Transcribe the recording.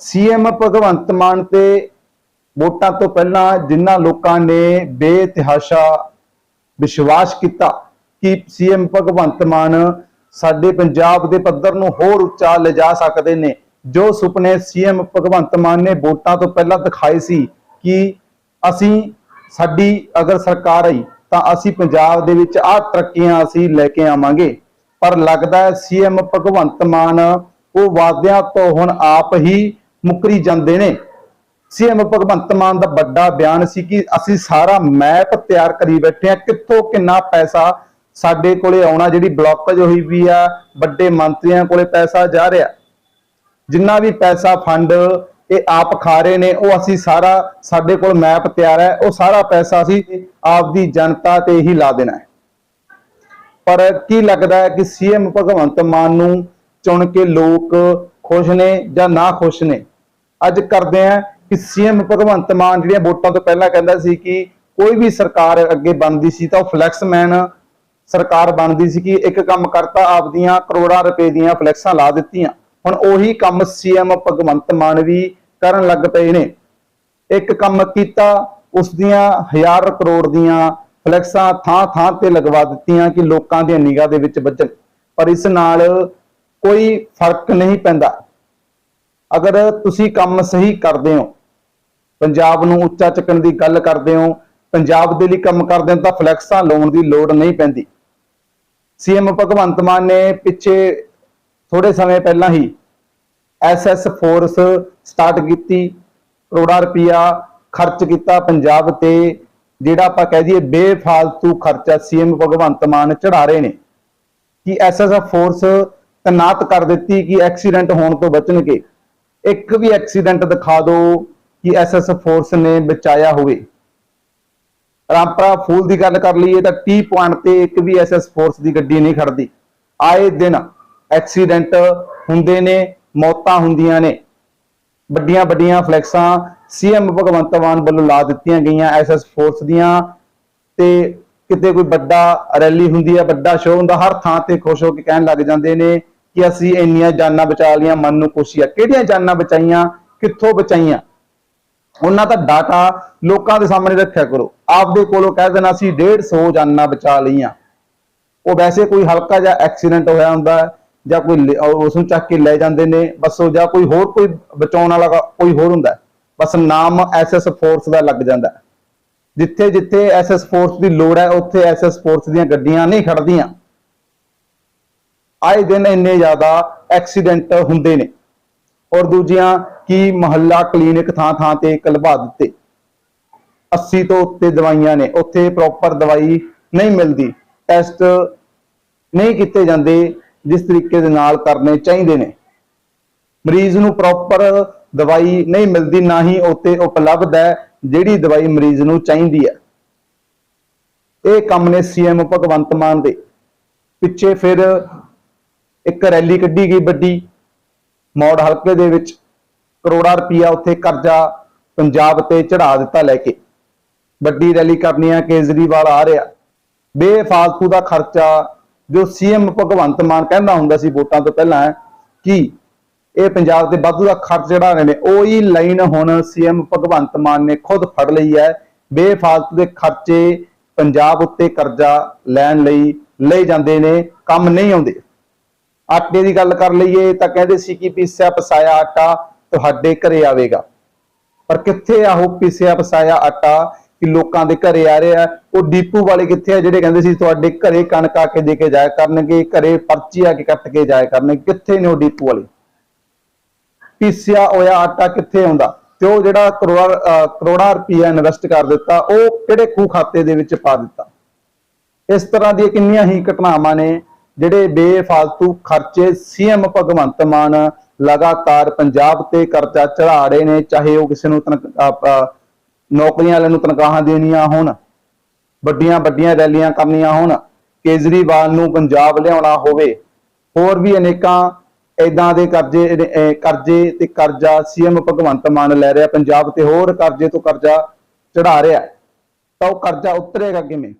CM Bhagwant Mann ਤੇ ਵੋਟਾਂ ਤੋਂ ਪਹਿਲਾਂ ਜਿਨ੍ਹਾਂ ਲੋਕਾਂ ਨੇ ਬੇਇਤਿਹਾਸ਼ਾ ਵਿਸ਼ਵਾਸ ਕੀਤਾ ਕਿ ਸੀਐਮ ਭਗਵੰਤ ਮਾਨ ਸਾਡੇ ਪੰਜਾਬ ਦੇ ਪੱਧਰ ਨੂੰ ਹੋਰ ਉੱਚਾ ਲਿਜਾ ਸਕਦੇ ਨੇ, ਜੋ ਸੁਪਨੇ ਸੀਐਮ ਭਗਵੰਤ ਮਾਨ ਨੇ ਵੋਟਾਂ ਤੋਂ ਪਹਿਲਾਂ ਦਿਖਾਏ ਸੀ ਕਿ ਅਸੀਂ ਸਾਡੀ ਅਗਰ ਸਰਕਾਰ ਆਈ ਤਾਂ ਅਸੀਂ ਪੰਜਾਬ ਦੇ ਵਿੱਚ ਆਹ ਤਰੱਕੀਆਂ ਅਸੀਂ ਲੈ ਕੇ ਆਵਾਂਗੇ। ਪਰ ਲੱਗਦਾ ਹੈ ਸੀਐਮ ਭਗਵੰਤ ਮਾਨ ਉਹ ਵਾਅਦਿਆਂ ਤੋਂ ਹੁਣ ਆਪ ਹੀ ਮੁਕਰੀ ਜਾਂਦੇ ਨੇ। ਸੀਐਮ ਭਗਵੰਤ ਮਾਨ ਦਾ ਵੱਡਾ ਬਿਆਨ ਸੀ ਕਿ ਅਸੀਂ ਸਾਰਾ ਮੈਪ ਤਿਆਰ ਕਰੀ ਬੈਠੇ ਆ ਕਿੱਥੋਂ ਕਿੰਨਾ ਪੈਸਾ ਸਾਡੇ ਕੋਲੇ ਆਉਣਾ, ਜਿਹੜੀ ਬਲੌਕੇਜ ਹੋਈ ਵੀ ਆ, ਵੱਡੇ ਮੰਤਰੀਆਂ ਕੋਲੇ ਪੈਸਾ ਜਾ ਰਿਹਾ। ਜਿੰਨਾ ਵੀ ਪੈਸਾ ਫੰਡ ਇਹ ਆਪ ਖਾ ਰਹੇ ਨੇ, ਉਹ ਅਸੀਂ ਸਾਰਾ ਸਾਡੇ ਕੋਲ ਮੈਪ ਤਿਆਰ ਹੈ। ਉਹ ਸਾਰਾ ਪੈਸਾ ਅਸੀਂ ਆਪ ਦੀ ਜਨਤਾ ਤੇ ਹੀ ਲਾ ਦੇਣਾ ਹੈ। ਪਰ ਕੀ ਲੱਗਦਾ ਹੈ ਕਿ ਸੀਐਮ ਭਗਵੰਤ ਮਾਨ ਨੂੰ ਚੁਣ ਕੇ ਲੋਕ ਖੁਸ਼ ਨੇ ਜਾਂ ਨਾ ਖੁਸ਼ ਨੇ? ਅੱਜ ਕਰਦੇ ਆ ਕਿ ਸੀਐਮ ਭਗਵੰਤ ਮਾਨ ਜਿਹੜੀਆਂ ਵੋਟਾਂ ਤੋਂ ਪਹਿਲਾਂ ਕਹਿੰਦਾ ਸੀ ਕਿ ਕੋਈ ਵੀ ਸਰਕਾਰ ਅੱਗੇ ਬਣਦੀ ਸੀ ਤਾਂ ਉਹ ਫਲੈਕਸਮੈਨ ਸਰਕਾਰ ਬਣਦੀ ਸੀ ਕਿ ਇੱਕ ਕੰਮ ਕਰਤਾ, ਆਪਦੀਆਂ ਕਰੋੜਾਂ ਰੁਪਏ ਦੀਆਂ ਫਲੈਕਸਾਂ ਲਾ ਦਿੱਤੀਆਂ। ਹੁਣ ਉਹੀ ਕੰਮ ਸੀਐਮ ਭਗਵੰਤ ਮਾਨ ਵੀ ਕਰਨ ਲੱਗ ਪਏ ਨੇ। ਇੱਕ ਕੰਮ ਕੀਤਾ ਉਸ ਦੀਆਂ ਹਜ਼ਾਰ ਕਰੋੜ ਦੀਆਂ ਫਲੈਕਸਾਂ ਥਾਂ ਥਾਂ ਤੇ ਲਗਵਾ ਦਿੱਤੀਆਂ ਕਿ ਲੋਕਾਂ ਦੀਆਂ ਨਿਗਾਹ ਦੇ ਵਿੱਚ ਵੱਜਣ। ਪਰ ਇਸ ਨਾਲ ਕੋਈ ਫ਼ਰਕ ਨਹੀਂ ਪੈਂਦਾ। ਅਗਰ ਤੁਸੀਂ ਕੰਮ ਸਹੀ ਕਰਦੇ ਹੋ, ਪੰਜਾਬ ਨੂੰ ਉੱਚਾ ਚੱਕਣ ਦੀ ਗੱਲ ਕਰਦੇ ਹੋ, ਪੰਜਾਬ ਦੇ ਲਈ ਕੰਮ ਕਰਦੇ ਹੋ, ਤਾਂ ਫਲੈਕਸਾਂ ਲਾਉਣ ਦੀ ਲੋੜ ਨਹੀਂ ਪੈਂਦੀ। ਸੀਐਮ ਭਗਵੰਤ ਮਾਨ ਨੇ ਪਿੱਛੇ ਥੋੜੇ ਸਮੇਂ ਪਹਿਲਾਂ ਹੀ ਐਸਐਸ ਫੋਰਸ ਸਟਾਰਟ ਕੀਤੀ, ਕਰੋੜਾਂ ਰੁਪਇਆ ਖਰਚ ਕੀਤਾ ਪੰਜਾਬ ਤੇ, ਜਿਹੜਾ ਆਪਾਂ ਕਹਿ ਦਈਏ ਬੇਫਾਲਤੂ ਖਰਚਾ ਸੀਐਮ ਭਗਵੰਤ ਮਾਨ ਚੜਾ ਰਹੇ ਨੇ। ਕਿ ਐਸਐਸ ਫੋਰਸ ਤਨਾਤ ਕਰ ਦਿੱਤੀ ਕਿ ਐਕਸੀਡੈਂਟ ਹੋਣ ਤੋਂ ਬਚਣਗੇ। ਇੱਕ ਵੀ ਐਕਸੀਡੈਂਟ ਦਿਖਾ ਦਿਓ ਕਿ ਐਸਐਸ ਫੋਰਸ ਨੇ ਬਚਾਇਆ ਹੋਵੇ। ਰਾਮਪਰਾ ਫੂਲ ਦੀ ਗੱਲ ਕਰ ਲਈਏ ਤਾਂ ਟੀ ਪੁਆਇੰਟ ਤੇ ਇੱਕ ਵੀ ਐਸਐਸ ਫੋਰਸ ਦੀ ਗੱਡੀ ਨਹੀਂ ਖੜਦੀ। ਆਏ ਦਿਨ ਐਕਸੀਡੈਂਟ ਹੁੰਦੇ ਨੇ, ਮੌਤਾਂ ਹੁੰਦੀਆਂ ਨੇ। ਵੱਡੀਆਂ ਵੱਡੀਆਂ ਫਲੈਕਸਾਂ ਸੀਐਮ ਭਗਵੰਤ ਮਾਨ ਵੱਲੋਂ ਲਾ ਦਿੱਤੀਆਂ ਗਈਆਂ ਐਸਐਸ ਫੋਰਸ ਦੀਆਂ ਤੇ ਕਿਤੇ ਕੋਈ ਵੱਡਾ ਰੈਲੀ ਹੁੰਦੀ ਹੈ, ਵੱਡਾ ਸ਼ੋਅ ਹੁੰਦਾ, ਹਰ ਥਾਂ ਤੇ ਖੁਸ਼ ਹੋ ਕੇ ਕਹਿਣ ਲੱਗ ਜਾਂਦੇ ਨੇ ਕਿ ਅਸੀਂ ਇੰਨੀਆਂ ਜਾਨਾਂ ਬਚਾ ਲੀਆਂ ਮਨ ਨੂੰ ਖੁਸ਼ੀ ਆ। ਕਿਹੜੀਆਂ ਜਾਨਾਂ ਬਚਾਈਆਂ, ਕਿੱਥੋਂ ਬਚਾਈਆਂ? ਉਹਨਾਂ ਦਾ ਡਾਟਾ ਲੋਕਾਂ ਦੇ ਸਾਹਮਣੇ ਰੱਖਿਆ ਕਰੋ। ਆਪਦੇ ਕੋਲੋਂ ਕਹਿ ਦੇਣਾ ਸੀ 150 ਜਾਨਾਂ ਬਚਾ ਲਈਆਂ। ਉਹ ਵੈਸੇ ਕੋਈ ਹਲਕਾ ਜਿਹਾ ਐਕਸੀਡੈਂਟ ਹੋਇਆ ਹੁੰਦਾ ਜਾਂ ਕੋਈ ਲ- ਉਸ ਨੂੰ ਚੱਕ ਕੇ ਲੈ ਜਾਂਦੇ ਨੇ, ਬਸ ਉਹ ਜਾਂ ਕੋਈ ਹੋਰ ਕੋਈ ਬਚਾਉਣ ਵਾਲਾ ਕੋਈ ਹੋਰ ਹੁੰਦਾ ਬਸ ਨਾਮ ਐਸਐਸ ਫੋਰਸ ਦਾ ਲੱਗ ਜਾਂਦਾ ਹੈ। ਜਿੱਥੇ ਜਿੱਥੇ ਐਸਐਸ ਫੋਰਸ ਦੀ ਲੋੜ ਹੈ, ਉੱਥੇ ਐਸਐਸ ਫੋਰਸ ਦੀਆਂ ਗੱਡੀਆਂ ਨਹੀਂ ਖੜਦੀਆਂ ਆਏ ਦਿਨ ਇੰਨੇ ਜ਼ਿਆਦਾ ਐਕਸੀਡੈਂਟ ਹੁੰਦੇ ਨੇ। ਔਰ ਦੂਜੀਆਂ, ਕੀ ਮਹੱਲਾ ਕਲੀਨਿਕ ਥਾਂ ਥਾਂ ਤੇ ਕਲਵਾ ਦਿੱਤੇ। 80 ਤੋਂ ਉੱਤੇ ਦਵਾਈਆਂ ਨੇ, ਉੱਥੇ ਪ੍ਰੋਪਰ ਦਵਾਈ ਨਹੀਂ ਮਿਲਦੀ। ਟੈਸਟ ਨਹੀਂ ਕੀਤੇ ਜਾਂਦੇ ਜਿਸ ਤਰੀਕੇ ਦੇ ਨਾਲ ਕਰਨੇ ਚਾਹੀਦੇ ਨੇ। ਮਰੀਜ਼ ਨੂੰ ਪ੍ਰੋਪਰ ਦਵਾਈ ਨਹੀਂ ਮਿਲਦੀ, ਨਾ ਹੀ ਉੱਤੇ ਉਪਲਬਧ ਹੈ ਜਿਹੜੀ ਦਵਾਈ ਮਰੀਜ਼ ਨੂੰ ਚਾਹੀਦੀ ਹੈ। ਇਹ ਕੰਮ ਨੇ ਸੀਐਮ ਭਗਵੰਤ ਮਾਨ ਦੇ। ਪਿੱਛੇ ਫਿਰ ਇੱਕ ਰੈਲੀ ਕੱਢੀ ਗਈ ਵੱਡੀ, ਮੌੜ ਹਲਕੇ ਦੇ ਵਿੱਚ। ਕਰੋੜਾਂ ਰੁਪਇਆ ਉੱਥੇ ਕਰਜ਼ਾ ਪੰਜਾਬ ਤੇ ਚੜਾ ਦਿੱਤਾ ਲੈ ਕੇ। ਵੱਡੀ ਰੈਲੀ ਕਰਨੀ ਆ, ਕੇਜਰੀਵਾਲ ਆ ਰਿਹਾ। ਬੇਫਾਲਤੂ ਦਾ ਖਰਚਾ, ਜੋ ਸੀਐਮ ਭਗਵੰਤ ਮਾਨ ਕਹਿੰਦਾ ਹੁੰਦਾ ਸੀ ਵੋਟਾਂ ਤੋਂ ਪਹਿਲਾਂ, ਕਿ ਇਹ ਪੰਜਾਬ ਦੇ ਵਾਧੂ ਦਾ ਖਰਚ ਚੜਾ ਰਹੇ ਨੇ, ਉਹੀ ਲਾਈਨ ਹੁਣ ਸੀਐਮ ਭਗਵੰਤ ਮਾਨ ਨੇ ਖੁਦ ਫੜ ਲਈ ਹੈ। ਬੇਫਾਲਤੂ ਦੇ ਖਰਚੇ ਪੰਜਾਬ ਉੱਤੇ ਕਰਜ਼ਾ ਲੈਣ ਲਈ ਲਏ ਜਾਂਦੇ ਨੇ, ਕੰਮ ਨਹੀਂ ਆਉਂਦੇ। ਆਟੇ ਦੀ ਗੱਲ ਕਰ ਲਈਏ ਤਾਂ ਕਹਿੰਦੇ ਸੀ ਕਿ ਪੀਸਿਆ ਪਸਾਇਆ ਆਟਾ ਤੁਹਾਡੇ ਘਰੇ ਆਵੇਗਾ। ਪਰ ਕਿੱਥੇ ਆ ਉਹ ਪੀਸਿਆ ਪਸਾਇਆ ਆਟਾ ਕਿ ਲੋਕਾਂ ਦੇ ਘਰੇ ਆ ਰਿਹਾ? ਉਹ ਡੀਪੂ ਵਾਲੇ ਕਿੱਥੇ ਆ ਜਿਹੜੇ ਕਹਿੰਦੇ ਸੀ ਤੁਹਾਡੇ ਘਰੇ ਕਣਕ ਆ ਕੇ ਦੇ ਕੇ ਜਾਇਆ ਕਰਨਗੇ, ਘਰੇ ਪਰਚੀ ਆ ਕੇ ਕੱਟ ਕੇ ਜਾਇਆ ਕਰਨਗੇ। ਕਿੱਥੇ ਨੇ ਉਹ ਡੀਪੂ ਵਾਲੇ? ਪੀਸਿਆ ਹੋਇਆ ਆਟਾ ਕਿੱਥੇ ਆਉਂਦਾ ਤੇ ਉਹ ਜਿਹੜਾ ਕਰੋੜਾਂ ਅਹ ਕਰੋੜਾਂ ਰੁਪਈਆ ਇਨਵੈਸਟ ਕਰ ਦਿੱਤਾ, ਉਹ ਕਿਹੜੇ ਖੂ ਖਾਤੇ ਦੇ ਵਿੱਚ ਪਾ ਦਿੱਤਾ? ਇਸ ਤਰ੍ਹਾਂ ਦੀਆਂ ਕਿੰਨੀਆਂ ਹੀ ਘਟਨਾਵਾਂ ਨੇ। ਜਿਹੜੇ ਬੇਫਾਲਤੂ ਖਰਚੇ ਸੀਐਮ ਭਗਵੰਤ ਮਾਨ ਲਗਾਤਾਰ ਪੰਜਾਬ ਤੇ ਕਰਜ਼ਾ ਚੜਾ ਰਹੇ ਨੇ, ਚਾਹੇ ਉਹ ਕਿਸੇ ਨੂੰ ਨੌਕਰੀਆਂ ਵਾਲਿਆਂ ਨੂੰ ਤਨਖਾਹਾਂ ਦੇਣੀਆਂ ਹੋਣ, ਵੱਡੀਆਂ ਵੱਡੀਆਂ ਰੈਲੀਆਂ ਕਰਨੀਆਂ ਹੋਣ, ਕੇਜਰੀਵਾਲ ਨੂੰ ਪੰਜਾਬ ਲਿਆਉਣਾ ਹੋਵੇ, ਹੋਰ ਵੀ ਅਨੇਕਾਂ ਇਦਾਂ ਦੇ ਕਰਜ਼ੇ ਕਰਜ਼ੇ ਤੇ ਕਰਜ਼ਾ ਸੀਐਮ ਭਗਵੰਤ ਮਾਨ ਲੈ ਰਿਹਾ, ਪੰਜਾਬ ਤੇ ਹੋਰ ਕਰਜ਼ੇ ਤੋਂ ਕਰਜ਼ਾ ਚੜਾ ਰਿਹਾ। ਤਾਂ ਉਹ ਕਰਜ਼ਾ ਉਤਰੇਗਾ ਕਿਵੇਂ?